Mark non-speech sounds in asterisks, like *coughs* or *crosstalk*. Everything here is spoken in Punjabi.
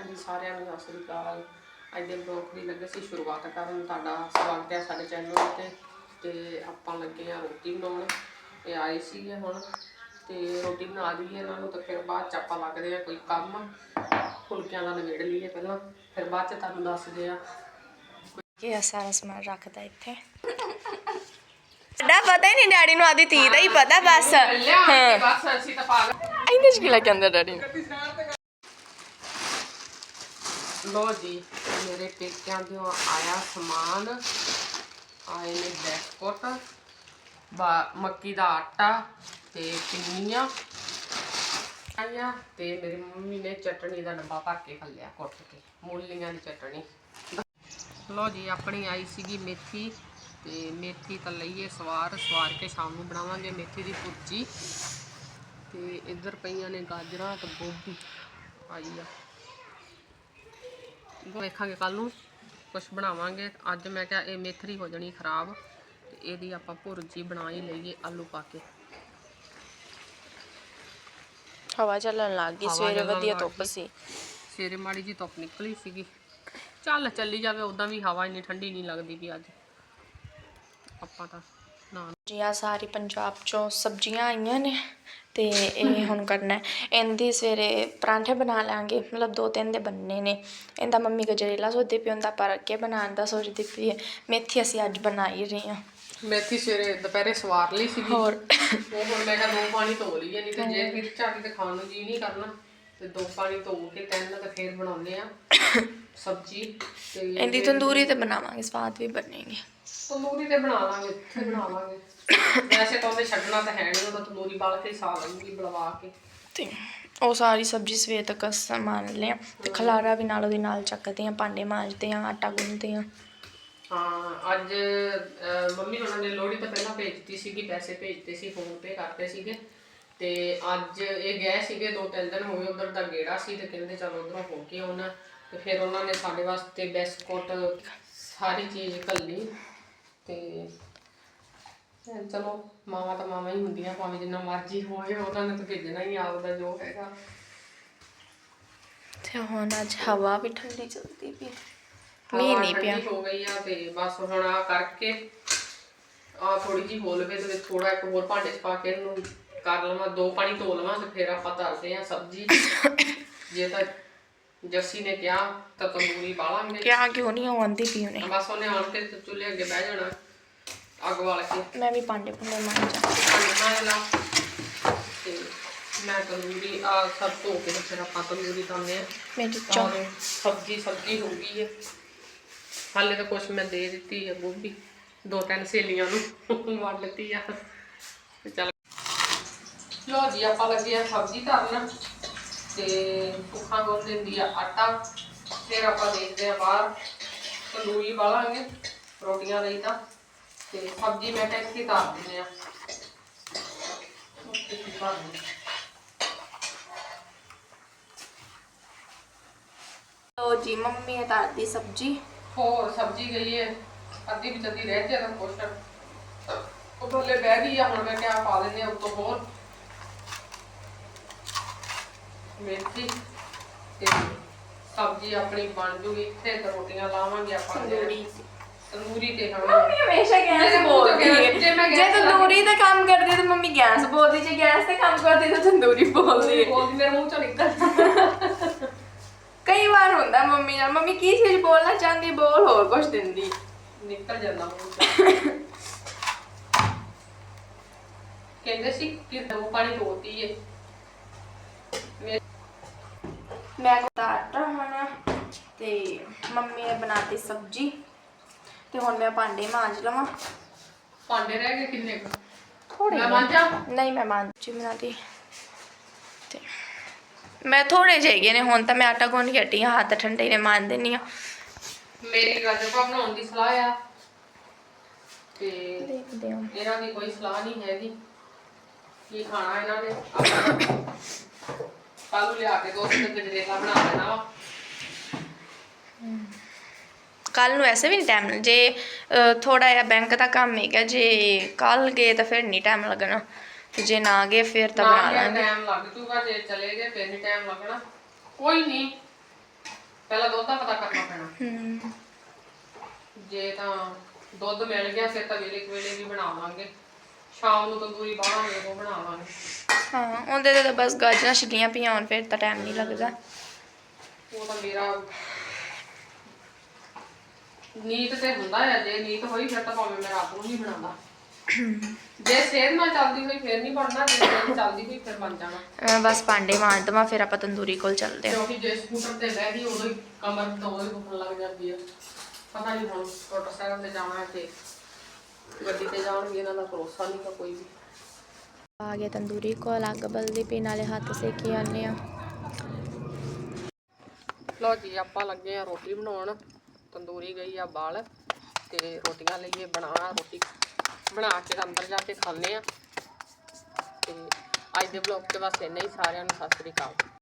ਹਾਂਜੀ ਸਾਰਿਆਂ ਨੂੰ ਸਤਿ ਸ੍ਰੀ ਅਕਾਲ। ਅੱਜ ਦੇ ਬਲੌਗ ਦੀ ਲੱਗੇ ਸੀ ਸ਼ੁਰੂਆਤ ਕਰਨ। ਤੁਹਾਡਾ ਸਵਾਗਤ ਹੈ ਸਾਡੇ ਚੈਨਲ ਉੱਤੇ ਤੇ ਆਪਾਂ ਲੱਗੇ ਆ ਰੋਟੀ ਬਣਾਉਣ। ਇਹ ਆਏ ਸੀਗੇ ਹੁਣ। ਤੇ ਰੋਟੀ ਬਣਾ ਦਈਏ ਇਹਨਾਂ ਨੂੰ ਤੇ ਫਿਰ ਬਾਅਦ ਚ ਆਪਾਂ ਲੱਗਦੇ ਆ ਕੋਈ ਕੰਮ। ਫੁਲਕਿਆਂ ਦਾ ਨਿਬੇੜ ਲਈਏ ਪਹਿਲਾਂ। ਫਿਰ ਬਾਅਦ ਚ ਤੁਹਾਨੂੰ ਦੱਸਦੇ ਆ ਇਹ ਸਾਰਾ ਸਮਾਨ ਰੱਖਦਾ ਇੱਥੇ? ਸਾਡਾ ਪਤਾ ਹੀ ਨਹੀਂ ਡੈਡੀ ਨੂੰ ਆਦੀ ਤੀ ਦਾ ਹੀ ਪਤਾ ਬਸ। ਲਿਆ ਬਸ ਅਸੀਂ ਤਾਂ ਪਾਗਲ। ਇਹਦੇ ਚ ਕੀ ਲੱਗਿਆ ਡੈਡੀ ਨੂੰ? ਲੋ ਜੀ, ਮੇਰੇ ਪੇਕਿਆਂ ਤੋਂ ਆਇਆ ਸਮਾਨ। ਆਏ ਨੇ ਬਿਸਕੁਟ, ਬਾ, ਮੱਕੀ ਦਾ ਆਟਾ ਤੇ ਪਿੰਨੀਆਂ ਆਇਆ ਤੇ ਮੇਰੀ ਮੰਮੀ ਨੇ ਚਟਣੀ ਦਾ ਡੱਬਾ ਭਰ ਕੇ ਖੱਲਿਆ ਕੁੱਟ ਕੇ, ਮੂਲੀਆਂ ਦੀ ਚਟਣੀ। ਲੋ ਜੀ, ਆਪਣੀ ਆਈ ਸੀਗੀ ਮੇਥੀ ਤੇ ਮੇਥੀ ਤਾਂ ਲਈਏ ਸਵਾਰ ਸਵਾਰ ਕੇ ਸ਼ਾਮ ਨੂੰ ਬਣਾਵਾਂਗੇ ਮੇਥੀ ਦੀ ਭੁਰਜੀ। ਤੇ ਇੱਧਰ ਪਈਆਂ ਨੇ ਗਾਜਰਾਂ ਤੇ ਗੋਭੀ। ਆਈ ਆ। ਵੇਖਾਂਗੇ ਕੱਲ ਨੂੰ ਕੁਝ ਬਣਾਵਾਂਗੇ। ਅੱਜ ਮੈਂ ਕਿਹਾ ਇਹ ਮੇਥਰੀ ਹੋ ਜਾਣੀ ਖਰਾਬ ਤੇ ਇਹਦੀ ਆਪਾਂ ਭੁਰਜੀ ਬਣਾ ਹੀ ਲਈਏ ਆਲੂ ਪਾ ਕੇ। ਹਵਾ ਚੱਲਣ ਲੱਗ ਗਈ ਸਵੇਰੇ ਵਧੀਆ ਧੁੱਪ। ਸੀ। ਸਵੇਰੇ ਮਾੜੀ ਜੀ ਧੁੱਪ ਨਿਕਲੀ ਸੀਗੀ। ਚੱਲ ਚੱਲੀ ਜਾਵੇ ਉਦਾਂ ਵੀ ਹਵਾ ਇੰਨੀ ਠੰਡੀ ਨਹੀਂ ਲੱਗਦੀ ਵੀ ਅੱਜ। ਆਪਾਂ ਤਾਂ ਜੀ ਆ ਸਾਰੀ ਪੰਜਾਬ ਚੋਂ ਸਬਜ਼ੀਆਂ ਆਈਆਂ ਨੇ ਤੇ ਇਹ ਹੁਣ ਕਰਨਾ ਹੈ। ਇਹਦੀ ਸਵੇਰੇ ਪਰਾਂਠੇ ਬਣਾ ਲਾਂਗੇ ਮਤਲਬ ਦੋ ਤਿੰਨ ਦੇ ਬੰਨੇ ਨੇ। ਇਹਦਾ ਮੰਮੀ ਗਜਰੇਲਾ ਸੋਚਦੀ ਪਈ ਹੁੰਦਾ ਪਰ ਅੱਗੇ ਬਣਾਉਣ ਦਾ ਸੋਚਦੀ ਪਈ ਹੈ। ਮੇਥੀ ਅਸੀਂ ਅੱਜ ਬਣਾ ਹੀ ਰਹੇ ਹਾਂ। ਮੇਥੀ ਸਵੇਰੇ ਦੁਪਹਿਰੇ ਸਵਾਰ ਲਈ ਸੀਗੀ। ਹੋਰ। ਉਹ ਹੁਣ ਮੈਂ ਕਿਹਾ ਦੋ ਪਾਣੀ ਧੋ ਲਈਏ ਨਹੀਂ ਤੇ ਜੇ ਫਿਰ ਝਾੜੀ ਤੇ ਖਾਣ ਨੂੰ ਜੀ ਨਹੀਂ ਕਰਨਾ। ਤੇ ਦੋ ਪਾਣੀ ਧੋ ਕੇ ਤਿੰਨ ਤੇ ਫੇਰ ਬਣਾਉਂਦੇ ਆ *coughs* ਸਬਜੀ ਤੇ ਇਹਦੀ ਤੰਦੂਰੀ ਤੇ ਬਣਾਵਾਂਗੇ ਸਵਾਦ ਵੀ ਬਣੇਗੀ। ਤੰਦੂਰੀ ਤੇ ਬਣਾ ਲਾਂਗੇ ਇੱਥੇ ਬਣਾ ਲਾਂਗੇ। *coughs* ਵੈਸੇ ਤਾਂ ਉਹਨੇ ਛੱਡਣਾ ਤਾਂ ਹੈ ਨਹੀਂ ਉਹ ਤਾਂ ਤੰਦੂਰੀ ਬਾਲ ਕੇ ਹੀ ਸਾ ਲਵਾਂਗੀ ਬਲਵਾ ਕੇ। ਤੇ ਉਹ ਸਾਰੀ ਸਬਜ਼ੀ ਸਵੇਰ ਤੱਕ ਸਮਾਨ ਲਿਆ ਤੇ ਖਲਾਰਾ ਵੀ ਨਾਲ ਉਹਦੇ ਨਾਲ ਚੱਕਦੇ ਆ ਭਾਂਡੇ ਮਾਂਜਦੇ ਆ ਆਟਾ ਗੁੰਨਦੇ ਆ। ਹਾਂ ਅੱਜ ਮੰਮੀ ਉਹਨਾਂ ਨੇ ਲੋਹੜੀ ਤੋਂ ਪਹਿਲਾਂ ਭੇਜਤੀ ਸੀਗੀ ਪੈਸੇ ਭੇਜਤੇ ਸੀ ਫੋਨ ਪੇ ਕਰਤੇ ਸੀਗੇ। ਤੇ ਅੱਜ ਇਹ ਗਏ ਸੀਗੇ ਦੋ ਤਿੰਨ ਦਿਨ ਹੋ ਗਏ ਉਧਰ ਦਾ ਗੇੜਾ ਸੀ ਤੇ ਕਹਿੰਦੇ ਚਲ ਉਧਰੋਂ ਹੋ ਕੇ ਆਉਣਾ। ਤੇ ਫਿਰ ਉਹਨਾਂ ਨੇ ਸਾਡੇ ਵਾਸਤੇ ਬਿਸਕੁਟ ਸਾਰੀ ਚੀਜ਼ ਕੱਲੀ ਤੇ ਚਲੋ ਮਾਵਾ ਤਾਂ ਮਾਵਾ ਹੀ ਹੁੰਦੀਆਂ ਭਾਵੇਂ ਜਿੰਨਾ ਮਰਜ਼ੀ ਹੋਵੇ ਉਹਨਾਂ ਨੇ ਤਾਂ ਭੇਜਣਾ ਹੀ ਆਪਦਾ ਜੋ ਹੈਗਾ। ਤੇ ਹੁਣ ਅੱਜ ਹਵਾ ਵੀ ਠੰਡੀ ਚੱਲਦੀ ਪਈ ਮੀਂਹ ਨਹੀਂ ਪਿਆ। ਹੋ ਗਈ ਆ ਤੇ ਬਸ ਹੁਣ ਆ ਕਰਕੇ ਆ ਥੋੜੀ ਜੀ ਹੋ ਲਵੇ ਤੇ ਥੋੜਾ ਇੱਕ ਹੋਰ ਭਾਂਡੇ 'ਚ ਪਾ ਕੇ ਇਹਨੂੰ ਕਰ ਲਵਾਂ ਦੋ ਪਾਣੀ ਧੋ ਲਵਾਂ ਤੇ ਫਿਰ ਆਪਾਂ ਧਰਦੇ ਆ ਸਬਜ਼ੀ। ਜੇ ਤਾਂ ਜੱਸੀ ਨੇ ਕਿਹਾ ਤਾਂ ਤੰਦੂਰੀ ਬਾਲਾਂਗੇ ਕਿਆ ਕਿਉਂ ਨਹੀਂ ਆਉਂਦੀ ਪਈ ਉਹਨੇ ਬਸ ਉਹਨੇ ਆਣ ਕੇ ਤੇ ਚੁੱਲ੍ਹੇ ਅੱਗੇ ਬਹਿ ਜਾਣਾ ਅੱਗ ਵਾਲ ਕੇ। ਮੈਂ ਵੀ ਭਾਂਡੇ ਭੁੰਡੇ ਮਾਂਜਾਂ ਭਾਂਡੇ ਮਾਂਜ ਲਾ। ਤੇ ਮੈਂ ਤੰਦੂਰੀ ਆ ਸਭ ਧੋ ਕੇ ਤੇ ਫਿਰ ਆਪਾਂ ਤੰਦੂਰੀ ਤਾਉਂਦੇ ਆ ਮੇਰੀ ਚੌਂ ਚੌਲ ਸਬਜ਼ੀ ਸਬਜ਼ੀ ਹੋ ਗਈ ਹੈ। ਹਾਲੇ ਤਾਂ ਕੁਛ ਮੈਂ ਦੇ ਦਿੱਤੀ ਹੈ ਗੋਭੀ। ਦੋ ਤਿੰਨ ਸਹੇਲੀਆਂ ਨੂੰ। ਵੰਡ ਦਿੱਤੀ ਆ। ਤੇ ਚੱਲ ਲੋ ਜੀ ਆਪਾਂ ਲੱਗੇ ਆ ਸਬਜ਼ੀ ਧਰਨ ਤੇ ਭੁੱਖਾਂ ਗੋਲ ਦਿੰਦੀ ਆ ਆਟਾ। ਫਿਰ ਆਪਾਂ ਦੇਖਦੇ ਆ ਬਾਹਰ ਤੰਦੂਰੀ ਵਾਲਾਂਗੇ ਰੋਟੀਆਂ ਲਈ ਤਾਂ। ਤੇ ਸਬਜ਼ੀ ਮੈਂ ਕਿਹਾ ਇੱਥੇ ਧਰ ਦਿੰਦੇ ਆ। ਲੋ ਜੀ ਮੰਮੀ ਨੇ ਧਰਦੀ ਸਬਜ਼ੀ। ਹੋਰ ਸਬਜ਼ੀ ਗਈ ਹੈ ਅੱਧੀ ਵਿੱਚ ਅੱਧੀ ਰਹਿ ਜਾਣਾ ਕੁਛ ਉਹ ਥੱਲੇ ਬਹਿ ਗਈ ਆ ਹੁਣ ਮੈਂ ਕਿਹਾ ਪਾ ਦਿੰਦੇ ਆ ਉੱਤੋਂ ਹੋਰ। ਮੇਥੀ ਤੇ ਸਬਜ਼ੀ ਆਪਣੀ ਬਣ ਜੂਗੀ ਤੇ ਰੋਟੀਆਂ ਲਾਵਾਂਗੇ ਆਪਾਂ ਤੰਦੂਰੀ। ਤੰਦੂਰੀ ਤੇ ਹਾਂ ਮੰਮੀ ਹਮੇਸ਼ਾ ਗੈਸ ਬੋਲਦੀ ਹੈ। ਜੇ ਮੈਂ ਜੇ ਤੰਦੂਰੀ ਤੇ ਕੰਮ ਕਰਦੀ ਤਾਂ ਮੰਮੀ ਗੈਸ ਬੋਲਦੀ ਜੇ ਗੈਸ ਤੇ ਕੰਮ ਕਰਦੀ ਤਾਂ ਤੰਦੂਰੀ ਬੋਲਦੀ ਹੈ। ਬੋਲ ਮੇਰੇ ਮੂੰਹ ਚੋਂ ਨਿਕਲ ਕਈ ਵਾਰ ਹੁੰਦਾ ਮੰਮੀ ਨਾਲ। ਮੰਮੀ ਕੀ ਚੀਜ਼ ਬੋਲਣਾ ਚਾਹੁੰਦੀ ਬੋਲ ਹੋਰ ਕੁਝ ਦਿੰਦੀ। ਨਿਕਲ ਜਾਂਦਾ ਮੂੰਹ ਚੋਂ। *laughs* ਕਹਿੰਦੇ ਸੀ ਕਿ ਦੋ ਪਾਣੀ ਧੋਤੀ ਏ ਮੇ- ਮੈਂ ਤਾਂ ਆਟਾ ਹੋਣਾ ਤੇ ਮੰਮੀ ਨੇ ਬਣਾਤੀ ਸਬਜ਼ੀ ਤੇ ਹੁਣ ਮੈਂ ਭਾਂਡੇ ਮਾਂਜ ਲਵਾਂ। ਭਾਂਡੇ ਰਹਿ ਗਏ ਕਿੰਨੇ ਕੁ? ਥੋੜੇ ਮੈਂ ਮਾਂਜਾਂ? ਨਹੀਂ ਮੈਂ ਮਾਂਜੀ ਬਣਾਤੀ ਤੇ। ਮੈਂ ਥੋੜੇ ਜਿਹੇ ਨੇ ਹੁਣ ਤਾਂ ਮੈਂ ਆਟਾ ਗੁੰਨ ਕੇ ਹਟੀ ਹਾਂ ਹੱਥ ਠੰਡੇ ਨੇ ਮਾਂਜ ਦਿੰਨੀ ਆ ਮੇਰੀ ਗਾਜਰ ਬਣਾਉਣ ਦੀ ਸਲਾਹ ਆ। ਤੇ ਦੇਖਦੇ ਹਾਂ। ਇਹਨਾਂ ਦੀ ਕੋਈ ਸਲਾਹ ਨਹੀਂ ਹੈਗੀ। ਕੀ ਖਾਣਾ ਇਹਨਾਂ ਨੇ? ਕੱਲ ਨੂੰ ਲਿਆ ਕੇ ਦੋ ਤਿੰਨ ਗਜਰੇਲਾ ਬਣਾ ਲੈਣਾ ਵਾ। ਕੱਲ ਨੂੰ ਐਸੇ ਵੀ ਨਹੀਂ ਟਾਈਮ ਜੇ ਥੋੜਾ ਜਿਹਾ ਬੈਂਕ ਦਾ ਕੰਮ ਹੈਗਾ ਜੇ ਕੱਲ ਗਏ ਤਾਂ ਫਿਰ ਨਹੀਂ ਟਾਈਮ ਲੱਗਣਾ। ਤੇ ਜੇ ਨਾ ਗਏ ਫਿਰ ਤਾਂ ਬਣਾ ਲਾਂਗੇ। ਟਾਈਮ ਲੱਗ ਜੂਗਾ ਜੇ ਚਲੇ ਗਏ ਫਿਰ ਨਹੀਂ ਟਾਈਮ ਲੱਗਣਾ। ਕੋਈ ਨਹੀਂ ਪਹਿਲਾਂ ਦੁੱਧ ਦਾ ਪਤਾ ਕਰਨਾ ਪੈਣਾ। ਹੂੰ। ਜੇ ਤਾਂ ਦੁੱਧ ਮਿਲ ਗਿਆ ਫਿਰ ਤਾਂ ਵੇਲੇ ਕੁ ਵੇਲੇ ਵੀ ਬਣਾਵਾਂਗੇ ਸ਼ਾਮ ਨੂੰ ਤੰਦੂਰੀ ਬਾਹਾਂਗੇ ਉਹ ਬਣਾਵਾਂਗੇ। ਹਾਂ ਉਹਦੇ ਤੇ ਤਾਂ ਬਸ ਗਾਜਰਾਂ ਛਿੱਲੀਆਂ ਪਈਆਂ ਹੋਣ ਫਿਰ ਤਾਂ ਟਾਈਮ ਨਹੀਂ ਲੱਗਦਾ। ਉਹ ਤਾਂ ਮੇਰਾ ਨੀਤ ਤੇ ਹੁੰਦਾ ਹੈ ਜੇ ਨੀਤ ਹੋਈ ਫਿਰ ਤਾਂ ਭਾਵੇਂ ਮੈਂ ਰਾਤ ਨੂੰ ਨਹੀਂ ਬਣਾਉਂਦਾ। ਜੇ ਸਿਹਤ ਨਾਲ ਚੱਲਦੀ ਹੋਈ ਫਿਰ ਨਹੀਂ ਬਣਨਾ ਜੇ ਚੱਲਦੀ ਹੋਈ ਫਿਰ ਬਣ ਜਾਣਾ। ਬਸ ਭਾਂਡੇ ਮਾਂਜ ਦੇਵਾਂ ਫਿਰ ਆਪਾਂ ਤੰਦੂਰੀ ਕੋਲ ਚੱਲਦੇ ਹਾਂ। ਕਿਉਂਕਿ ਜੇ ਸਕੂਟਰ ਤੇ ਬਹਿ ਗਈ ਉਦੋਂ ਹੀ ਕਮਰ ਤੋਂ ਹੀ ਦੁਖਣ ਲੱਗ ਜਾਂਦੀ ਹੈ ਪਤਾ ਨਹੀਂ ਹੁਣ ਮੋਟਰਸਾਈਕਲ ਤੇ ਜਾਣਾ ਤੇ ਗੱਡੀ ਤੇ ਜਾਣਗੇ ਇਹਨਾਂ ਦਾ ਭਰੋਸਾ ਨਹੀਂ ਤਾਂ ਕੋਈ ਵੀ। ਆ ਗਿਆ ਤੰਦੂਰੀ ਕੋਲ ਅੱਗ ਬਲਦੀ ਪਈ ਨਾਲੇ ਹੱਥ ਸੇਕੀ ਆਨੇ ਆ। ਲਓ ਜੀ ਆਪਾਂ ਲੱਗੇ ਆ ਰੋਟੀ ਬਣਾਉਣ। ਤੰਦੂਰੀ ਗਈ ਆ ਬਾਲ ਤੇ ਰੋਟੀਆਂ ਲਈਏ ਬਣਾ ਰੋਟੀ। ਬਣਾ ਕੇ ਅੰਦਰ ਜਾ ਕੇ ਖਾਣੇ ਆ। ਤੇ ਅੱਜ ਦੇ ਬਲੌਗ ਤੇ ਬਸ ਇੰਨਾ ਹੀ ਸਾਰਿਆਂ ਨੂੰ ਸਤਿ ਸ੍ਰੀ ਅਕਾਲ।